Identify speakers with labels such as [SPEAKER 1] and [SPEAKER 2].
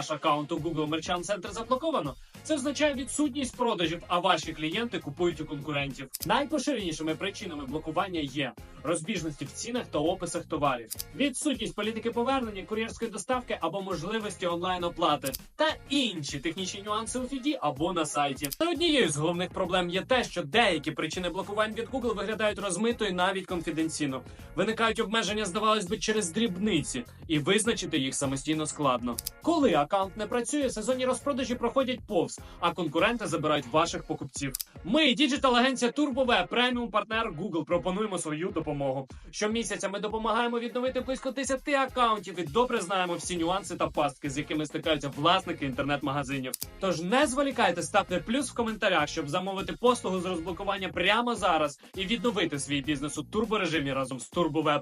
[SPEAKER 1] ваш аккаунт у Google Merchant Center заблоковано, це означає відсутність продажів, а ваші клієнти купують у конкурентів. Найпоширенішими причинами блокування є розбіжності в цінах та описах товарів, відсутність політики повернення, кур'єрської доставки або можливості онлайн оплати та інші технічні нюанси у фіді або на сайті. Та однією з головних проблем є те, що деякі причини блокувань від Google виглядають розмито і навіть конфіденційно. Виникають обмеження, здавалось би, через дрібниці, і визначити їх самостійно складно. Коли аккаунт не працює, сезонні розпродажі проходять повз, а конкуренти забирають ваших покупців. Ми, діджитал-агенція TurboWeb, преміум партнер Google, пропонуємо свою допомогу. Щомісяця ми допомагаємо відновити близько 10 аккаунтів і добре знаємо всі нюанси та пастки, з якими стикаються власники інтернет-магазинів. Тож не зволікайте, ставте плюс в коментарях, щоб замовити послугу з розблокування прямо зараз і відновити свій бізнес у турборежимі разом з TurboWeb.